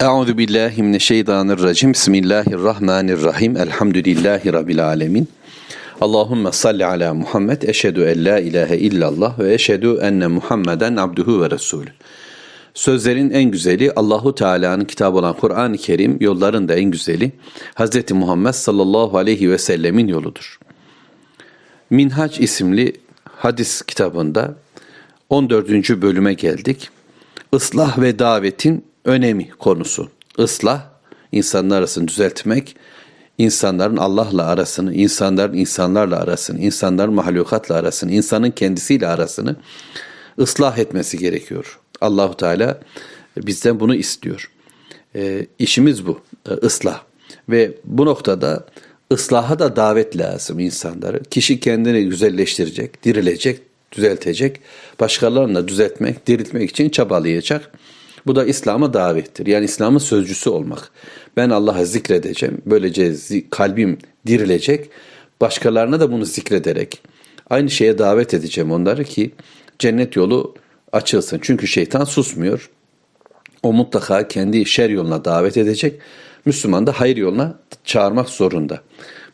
Euzu billahi mineşşeytanirracim. Bismillahirrahmanirrahim. Elhamdülillahi rabbil alamin. Allahumme salli ala Muhammed. Eşhedü en la ilahe illallah ve eşhedü enne Muhammeden abduhu ve resulü. Sözlerin en güzeli Allahu Teala'nın kitabı olan Kur'an-ı Kerim, yolların da en güzeli Hz. Muhammed sallallahu aleyhi ve sellemin yoludur. Minhaç isimli hadis kitabında 14. bölüme geldik. Islah ve davetin önemi konusu. Islah, insanlar arasını düzeltmek, insanların Allah'la arasını, insanların insanlarla arasını, insanların mahlukatla arasını, insanın kendisiyle arasını ıslah etmesi gerekiyor. Allahu Teala bizden bunu istiyor. E, işimiz bu, e, ıslah. Ve bu noktada ıslaha da davet lazım insanları. Kişi kendini güzelleştirecek, dirilecek, düzeltecek, başkalarını da düzeltmek, diriltmek için çabalayacak. Bu da İslam'a davettir. Yani İslam'ın sözcüsü olmak. Ben Allah'a zikredeceğim. Böylece kalbim dirilecek. Başkalarına da bunu zikrederek aynı şeye davet edeceğim onları ki cennet yolu açılsın. Çünkü şeytan susmuyor. O mutlaka kendi şer yoluna davet edecek. Müslüman da hayır yoluna çağırmak zorunda.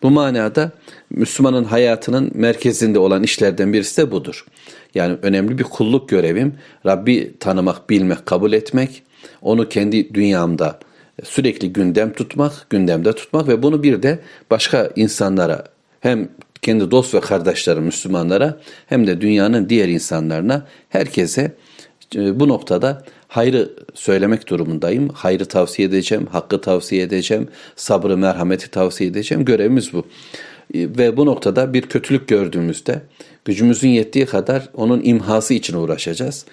Bu manada Müslümanın hayatının merkezinde olan işlerden birisi de budur. Yani önemli bir kulluk görevim Rabbi tanımak, bilmek, kabul etmek, onu kendi dünyamda sürekli gündem tutmak, gündemde tutmak ve bunu bir de başka insanlara hem kendi dost ve kardeşlerim Müslümanlara hem de dünyanın diğer insanlarına herkese e, bu noktada hayrı söylemek durumundayım. Hayrı tavsiye edeceğim, hakkı tavsiye edeceğim, sabrı, merhameti tavsiye edeceğim. Görevimiz bu. E, ve bu noktada bir kötülük gördüğümüzde gücümüzün yettiği kadar onun imhası için uğraşacağız.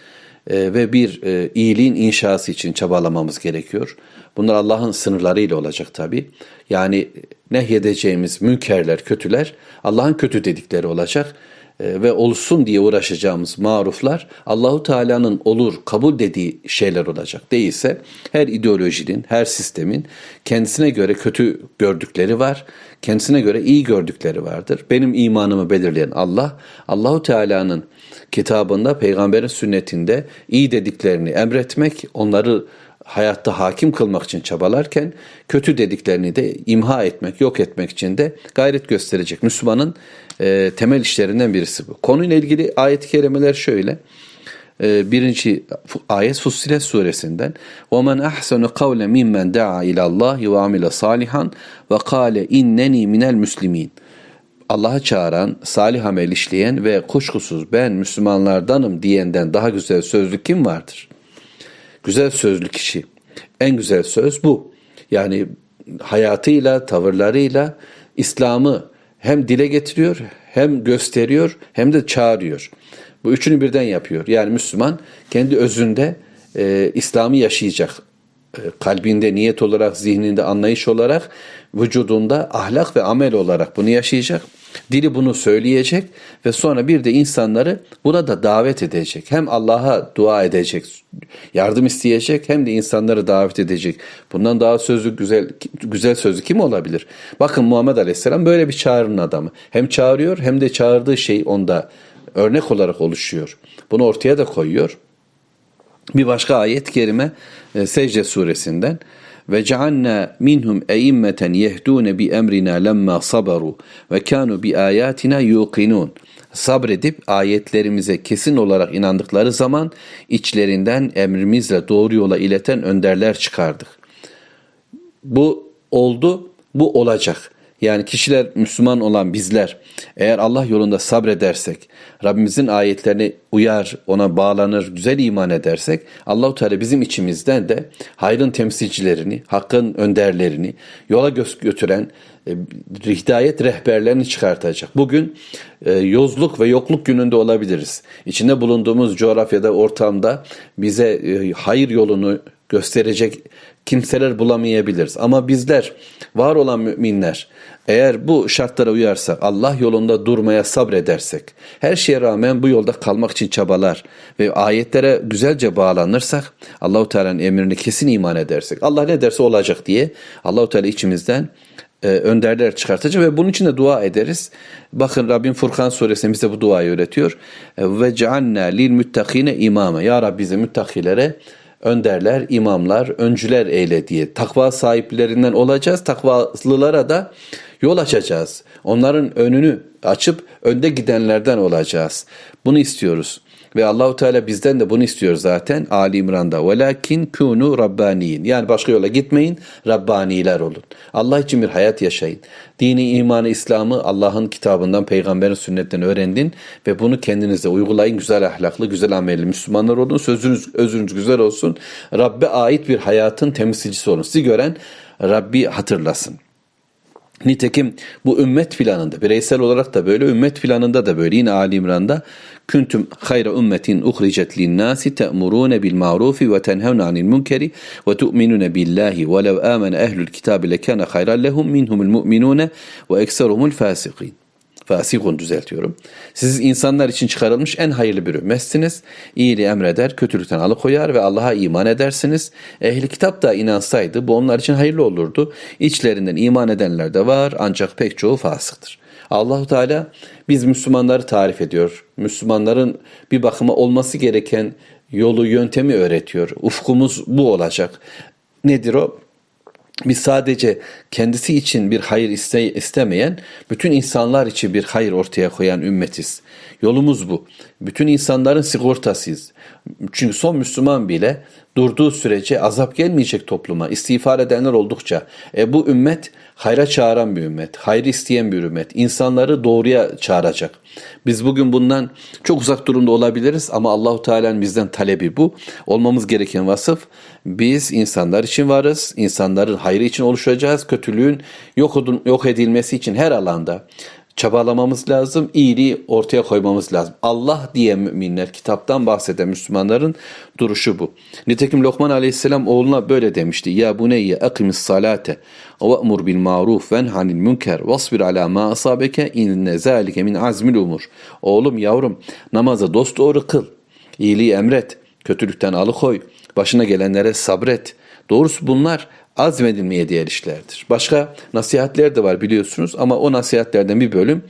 E, ve bir iyiliğin inşası için çabalamamız gerekiyor. Bunlar Allah'ın sınırlarıyla olacak tabi. Yani nehyedeceğimiz münkerler, kötüler Allah'ın kötü dedikleri olacak e, ve olsun diye uğraşacağımız maruflar Allahu Teala'nın olur, kabul dediği şeyler olacak. Değilse her ideolojinin, her sistemin kendisine göre kötü gördükleri var, kendisine göre iyi gördükleri vardır. Benim imanımı belirleyen Allah, Allahu Teala'nın kitabında, peygamberin sünnetinde iyi dediklerini emretmek, onları hayatta hakim kılmak için çabalarken kötü dediklerini de imha etmek, yok etmek için de gayret gösterecek. Müslümanın e, temel işlerinden birisi bu. Konuyla ilgili ayet-i kerimeler şöyle. E, birinci ayet Fussilet suresinden وَمَنْ أَحْسَنُ قَوْلَ مِمَّنْ دَعَا إِلَى اللّٰهِ وَعَمِلَ صَالِحًا وَقَالَ اِنَّنِي مِنَ الْمُسْلِمِينَ Allah'a çağıran, salih amel işleyen ve kuşkusuz ben Müslümanlardanım diyenden daha güzel sözlü kim vardır? Güzel sözlü kişi. En güzel söz bu. Yani hayatıyla, tavırlarıyla İslam'ı hem dile getiriyor, hem gösteriyor, hem de çağırıyor. Bu üçünü birden yapıyor. Yani Müslüman kendi özünde e, İslam'ı yaşayacak. E, kalbinde, niyet olarak, zihninde, anlayış olarak, vücudunda ahlak ve amel olarak bunu yaşayacak. Dili bunu söyleyecek ve sonra bir de insanları buna da davet edecek. Hem Allah'a dua edecek, yardım isteyecek hem de insanları davet edecek. Bundan daha sözlü güzel güzel sözlü kim olabilir? Bakın Muhammed Aleyhisselam böyle bir çağrının adamı. Hem çağırıyor hem de çağırdığı şey onda örnek olarak oluşuyor. Bunu ortaya da koyuyor. Bir başka ayet-i kerime e, Secde suresinden ve cealna minhum eimmeten yehdune bi emrina lemma sabaru ve kanu bi ayatina yuqinun. Sabredip ayetlerimize kesin olarak inandıkları zaman içlerinden emrimizle doğru yola ileten önderler çıkardık. Bu oldu, bu olacak. Yani kişiler Müslüman olan bizler eğer Allah yolunda sabredersek, Rabbimizin ayetlerine uyar, ona bağlanır, güzel iman edersek Allahu Teala bizim içimizden de hayrın temsilcilerini, hakkın önderlerini, yola götüren e, hidayet rehberlerini çıkartacak. Bugün e, yozluk ve yokluk gününde olabiliriz. İçinde bulunduğumuz coğrafyada, ortamda bize e, hayır yolunu gösterecek kimseler bulamayabiliriz. Ama bizler var olan müminler eğer bu şartlara uyarsak, Allah yolunda durmaya sabredersek, her şeye rağmen bu yolda kalmak için çabalar ve ayetlere güzelce bağlanırsak, Allahu Teala'nın emrine kesin iman edersek, Allah ne derse olacak diye Allahu Teala içimizden e, önderler çıkartacak ve bunun için de dua ederiz. Bakın Rabbim Furkan suresinde bize bu duayı öğretiyor. E, ve cealna lil müttakine imame. Ya Rabbi bize müttakilere önderler, imamlar, öncüler eyle diye. Takva sahiplerinden olacağız. Takvalılara da yol açacağız. Onların önünü açıp önde gidenlerden olacağız. Bunu istiyoruz. Ve Allahu Teala bizden de bunu istiyor zaten Ali İmran'da. Velakin kunu rabbaniyin. Yani başka yola gitmeyin, Rabbaniler olun. Allah için bir hayat yaşayın. Dini, imanı, İslam'ı Allah'ın kitabından, peygamberin sünnetten öğrendin ve bunu kendinize uygulayın. Güzel ahlaklı, güzel amelli Müslümanlar olun. Sözünüz, özünüz güzel olsun. Rabbe ait bir hayatın temsilcisi olun. Sizi gören Rabbi hatırlasın. Nitekim bu ümmet planında bireysel olarak da böyle ümmet planında da böyle yine Ali İmran'da kuntum hayra ümmetin uhricet linnâsi te'murûne bil ma'rufi ve tenhevne anil munkeri ve tu'minune billahi ve lev âmene ehlül kitabi lekâne hayran lehum minhumul mu'minûne ve ekserumul fâsikîn fasikun düzeltiyorum. Siz insanlar için çıkarılmış en hayırlı bir ümmetsiniz. İyiliği emreder, kötülükten alıkoyar ve Allah'a iman edersiniz. Ehli kitap da inansaydı bu onlar için hayırlı olurdu. İçlerinden iman edenler de var ancak pek çoğu fasıktır. Allahu Teala biz Müslümanları tarif ediyor. Müslümanların bir bakıma olması gereken yolu, yöntemi öğretiyor. Ufkumuz bu olacak. Nedir o? Biz sadece kendisi için bir hayır iste, istemeyen, bütün insanlar için bir hayır ortaya koyan ümmetiz. Yolumuz bu. Bütün insanların sigortasıyız. Çünkü son Müslüman bile durduğu sürece azap gelmeyecek topluma. İstiğfar edenler oldukça. E bu ümmet hayra çağıran bir ümmet, hayır isteyen bir ümmet. İnsanları doğruya çağıracak. Biz bugün bundan çok uzak durumda olabiliriz ama Allahu Teala'nın bizden talebi bu. Olmamız gereken vasıf biz insanlar için varız. İnsanların hayrı için oluşacağız. Kötülüğün yok, edilmesi için her alanda çabalamamız lazım. iyiliği ortaya koymamız lazım. Allah diye müminler, kitaptan bahseden Müslümanların duruşu bu. Nitekim Lokman Aleyhisselam oğluna böyle demişti. Ya buneyye akimis salate ve emur bil maruf ve hanil münker vasbir ala ma asabeke inne zalike min azmil umur. Oğlum yavrum namaza dost doğru kıl. İyiliği emret. Kötülükten alıkoy. Başına gelenlere sabret. Doğrusu bunlar azmedilmeye diğer işlerdir. Başka nasihatler de var biliyorsunuz ama o nasihatlerden bir bölüm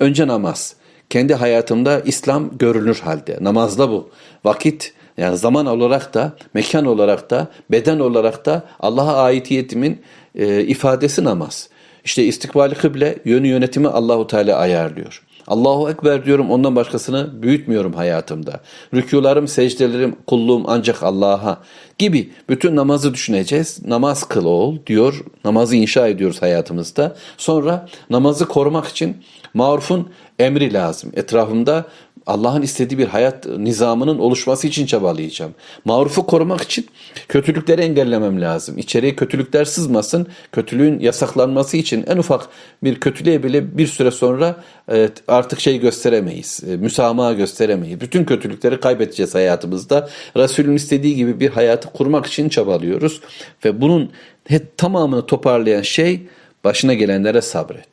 önce namaz. Kendi hayatımda İslam görünür halde. Namazda bu. Vakit yani zaman olarak da, mekan olarak da, beden olarak da Allah'a aitiyetimin e, ifadesi namaz. İşte istikbali kıble yönü yönetimi Allahu Teala ayarlıyor. Allahu Ekber diyorum ondan başkasını büyütmüyorum hayatımda. Rükûlarım, secdelerim, kulluğum ancak Allah'a gibi bütün namazı düşüneceğiz. Namaz kıl oğul diyor. Namazı inşa ediyoruz hayatımızda. Sonra namazı korumak için marufun emri lazım. Etrafımda Allah'ın istediği bir hayat nizamının oluşması için çabalayacağım. Marufu korumak için kötülükleri engellemem lazım. İçeriye kötülükler sızmasın. Kötülüğün yasaklanması için en ufak bir kötülüğe bile bir süre sonra artık şey gösteremeyiz. E, müsamaha gösteremeyiz. Bütün kötülükleri kaybedeceğiz hayatımızda. Resulün istediği gibi bir hayatı kurmak için çabalıyoruz. Ve bunun tamamını toparlayan şey başına gelenlere sabret.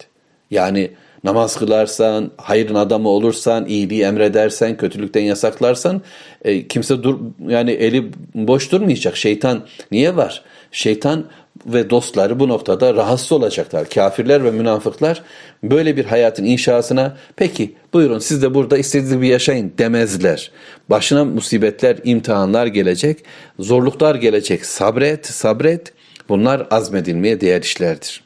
Yani namaz kılarsan, hayrın adamı olursan, iyiliği emredersen, kötülükten yasaklarsan e, kimse dur yani eli boş durmayacak. Şeytan niye var? Şeytan ve dostları bu noktada rahatsız olacaklar. Kafirler ve münafıklar böyle bir hayatın inşasına peki buyurun siz de burada istediğiniz gibi yaşayın demezler. Başına musibetler, imtihanlar gelecek, zorluklar gelecek. Sabret, sabret. Bunlar azmedilmeye değer işlerdir.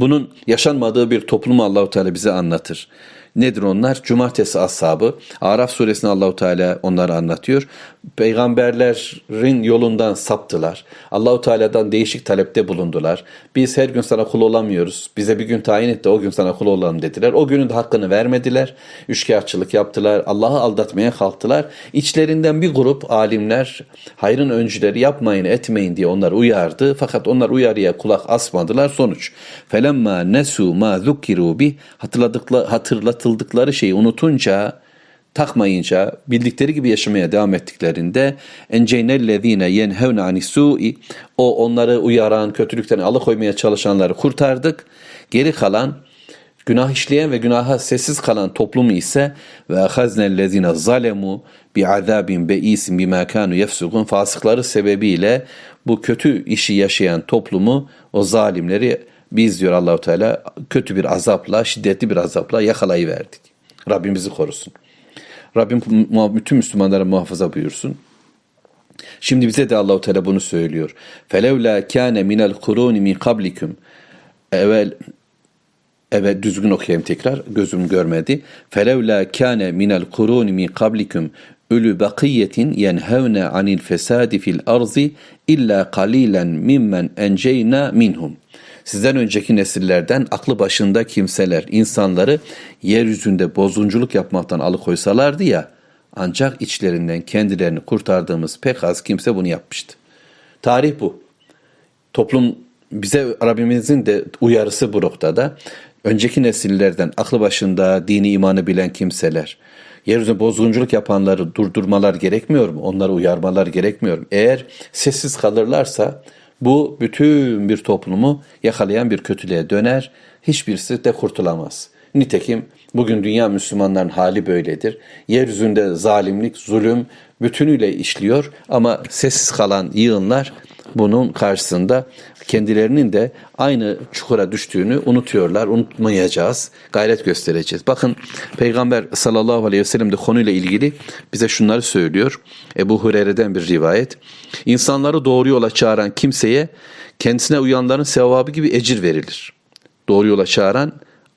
Bunun yaşanmadığı bir toplumu Allahu Teala bize anlatır. Nedir onlar? Cumartesi ashabı. Araf suresinde Allahu Teala onları anlatıyor. Peygamberlerin yolundan saptılar. Allahu Teala'dan değişik talepte bulundular. Biz her gün sana kul olamıyoruz. Bize bir gün tayin et de o gün sana kul olalım dediler. O günün de hakkını vermediler. Üçkağıtçılık yaptılar. Allah'ı aldatmaya kalktılar. İçlerinden bir grup alimler, hayrın öncüleri yapmayın etmeyin diye onları uyardı. Fakat onlar uyarıya kulak asmadılar. Sonuç. Felemma nesu ma zukiru bi hatırladıkları hatırlatıldıkları şeyi unutunca takmayınca bildikleri gibi yaşamaya devam ettiklerinde enceynellezine yenhevne anisui o onları uyaran kötülükten alıkoymaya çalışanları kurtardık. Geri kalan günah işleyen ve günaha sessiz kalan toplumu ise ve ahaznellezine zalemu bi azabin beisin bima kanu yefsukun fasıkları sebebiyle bu kötü işi yaşayan toplumu o zalimleri biz diyor Allahu Teala kötü bir azapla, şiddetli bir azapla yakalayıverdik. Rabbimizi korusun. Rabbim bütün Müslümanlara muhafaza buyursun. Şimdi bize de Allahu Teala bunu söylüyor. Felevla kâne minel kurûni min kablikum. Evvel Evet düzgün okuyayım tekrar. Gözüm görmedi. Felevla kâne minel kurûni min kablikum ölü bakiyetin yenhevne anil fesadi fil arzi illa kalilen mimmen enceyna minhum. Sizden önceki nesillerden aklı başında kimseler insanları yeryüzünde bozunculuk yapmaktan alıkoysalardı ya ancak içlerinden kendilerini kurtardığımız pek az kimse bunu yapmıştı. Tarih bu. Toplum bize Rabbimizin de uyarısı bu noktada. Önceki nesillerden aklı başında dini imanı bilen kimseler, yeryüzünde bozgunculuk yapanları durdurmalar gerekmiyor mu? Onları uyarmalar gerekmiyor mu? Eğer sessiz kalırlarsa bu bütün bir toplumu yakalayan bir kötülüğe döner. Hiçbirisi de kurtulamaz. Nitekim bugün dünya Müslümanların hali böyledir. Yeryüzünde zalimlik, zulüm bütünüyle işliyor ama sessiz kalan yığınlar bunun karşısında kendilerinin de aynı çukura düştüğünü unutuyorlar. Unutmayacağız. Gayret göstereceğiz. Bakın Peygamber sallallahu aleyhi ve sellem de konuyla ilgili bize şunları söylüyor. Ebu Hureyre'den bir rivayet. İnsanları doğru yola çağıran kimseye kendisine uyanların sevabı gibi ecir verilir. Doğru yola çağıran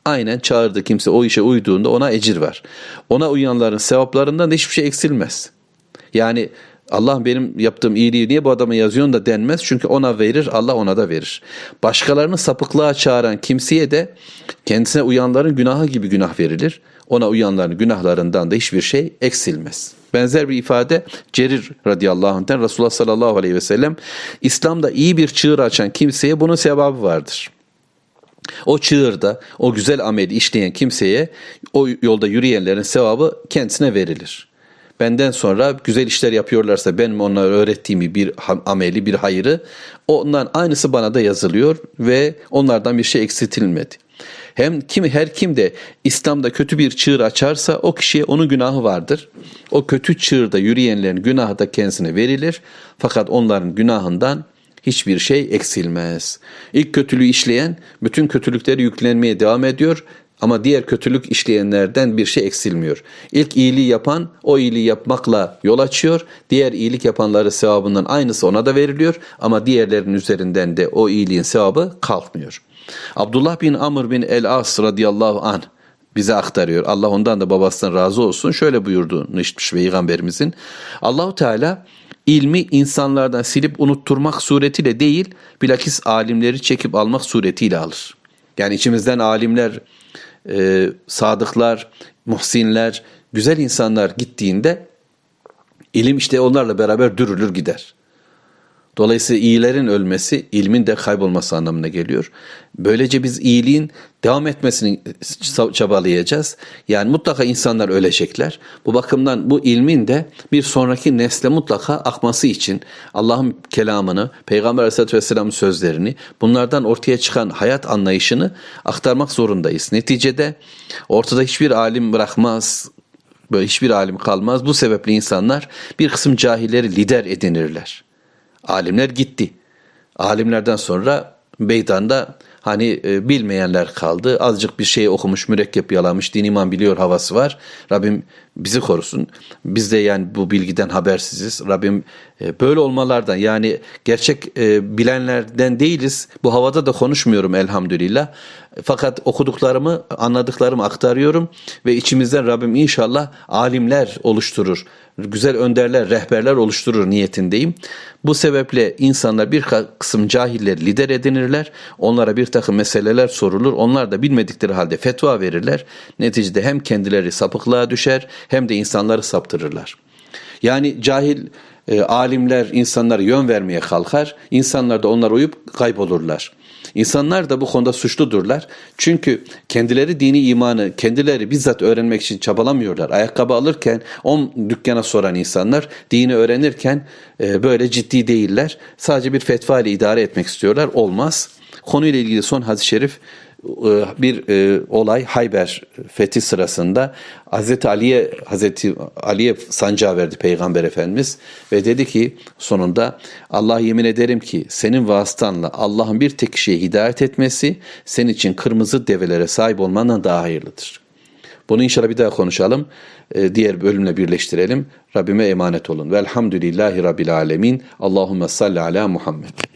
aynen çağırdı kimse o işe uyduğunda ona ecir var. Ona uyanların sevaplarından da hiçbir şey eksilmez. Yani Allah benim yaptığım iyiliği niye bu adama yazıyorsun da denmez. Çünkü ona verir, Allah ona da verir. Başkalarını sapıklığa çağıran kimseye de kendisine uyanların günahı gibi günah verilir. Ona uyanların günahlarından da hiçbir şey eksilmez. Benzer bir ifade Cerir radıyallahu anh'ten Resulullah sallallahu aleyhi ve sellem İslam'da iyi bir çığır açan kimseye bunun sevabı vardır. O çığırda o güzel ameli işleyen kimseye o yolda yürüyenlerin sevabı kendisine verilir benden sonra güzel işler yapıyorlarsa benim onlara öğrettiğimi bir ameli, bir hayırı ondan aynısı bana da yazılıyor ve onlardan bir şey eksiltilmedi. Hem kim her kim de İslam'da kötü bir çığır açarsa o kişiye onun günahı vardır. O kötü çığırda yürüyenlerin günahı da kendisine verilir. Fakat onların günahından hiçbir şey eksilmez. İlk kötülüğü işleyen bütün kötülükleri yüklenmeye devam ediyor ama diğer kötülük işleyenlerden bir şey eksilmiyor. İlk iyiliği yapan o iyiliği yapmakla yol açıyor. Diğer iyilik yapanları sevabından aynısı ona da veriliyor. Ama diğerlerinin üzerinden de o iyiliğin sevabı kalkmıyor. Abdullah bin Amr bin el-As radıyallahu an bize aktarıyor. Allah ondan da babasından razı olsun. Şöyle buyurduğunu işitmiş Peygamberimizin. Allahu Teala ilmi insanlardan silip unutturmak suretiyle değil, bilakis alimleri çekip almak suretiyle alır. Yani içimizden alimler e, sadıklar, muhsinler, güzel insanlar gittiğinde ilim işte onlarla beraber dürülür gider. Dolayısıyla iyilerin ölmesi ilmin de kaybolması anlamına geliyor. Böylece biz iyiliğin devam etmesini çabalayacağız. Yani mutlaka insanlar ölecekler. Bu bakımdan bu ilmin de bir sonraki nesle mutlaka akması için Allah'ın kelamını, Peygamber Aleyhisselatü Vesselam'ın sözlerini, bunlardan ortaya çıkan hayat anlayışını aktarmak zorundayız. Neticede ortada hiçbir alim bırakmaz, böyle hiçbir alim kalmaz. Bu sebeple insanlar bir kısım cahilleri lider edinirler. Alimler gitti. Alimlerden sonra meydanda hani e, bilmeyenler kaldı. Azıcık bir şey okumuş, mürekkep yalamış, din iman biliyor havası var. Rabbim bizi korusun. Biz de yani bu bilgiden habersiziz. Rabbim e, böyle olmalardan yani gerçek e, bilenlerden değiliz. Bu havada da konuşmuyorum elhamdülillah. Fakat okuduklarımı, anladıklarımı aktarıyorum ve içimizden Rabbim inşallah alimler oluşturur. Güzel önderler, rehberler oluşturur niyetindeyim. Bu sebeple insanlar bir kısım cahilleri lider edinirler. Onlara bir takım meseleler sorulur. Onlar da bilmedikleri halde fetva verirler. Neticede hem kendileri sapıklığa düşer hem de insanları saptırırlar. Yani cahil e, alimler insanlara yön vermeye kalkar. İnsanlar da onlara uyup kaybolurlar. İnsanlar da bu konuda suçludurlar. Çünkü kendileri dini imanı kendileri bizzat öğrenmek için çabalamıyorlar. Ayakkabı alırken on dükkana soran insanlar dini öğrenirken e, böyle ciddi değiller. Sadece bir fetva ile idare etmek istiyorlar. Olmaz. Konuyla ilgili son hadis-i şerif bir e, olay Hayber fethi sırasında Hazreti Ali'ye Hazreti Ali'ye sancağı verdi Peygamber Efendimiz ve dedi ki sonunda Allah yemin ederim ki senin vasıtanla Allah'ın bir tek kişiye hidayet etmesi senin için kırmızı develere sahip olmandan daha hayırlıdır. Bunu inşallah bir daha konuşalım. Ee, diğer bölümle birleştirelim. Rabbime emanet olun. Velhamdülillahi Rabbil alemin. Allahümme salli ala Muhammed.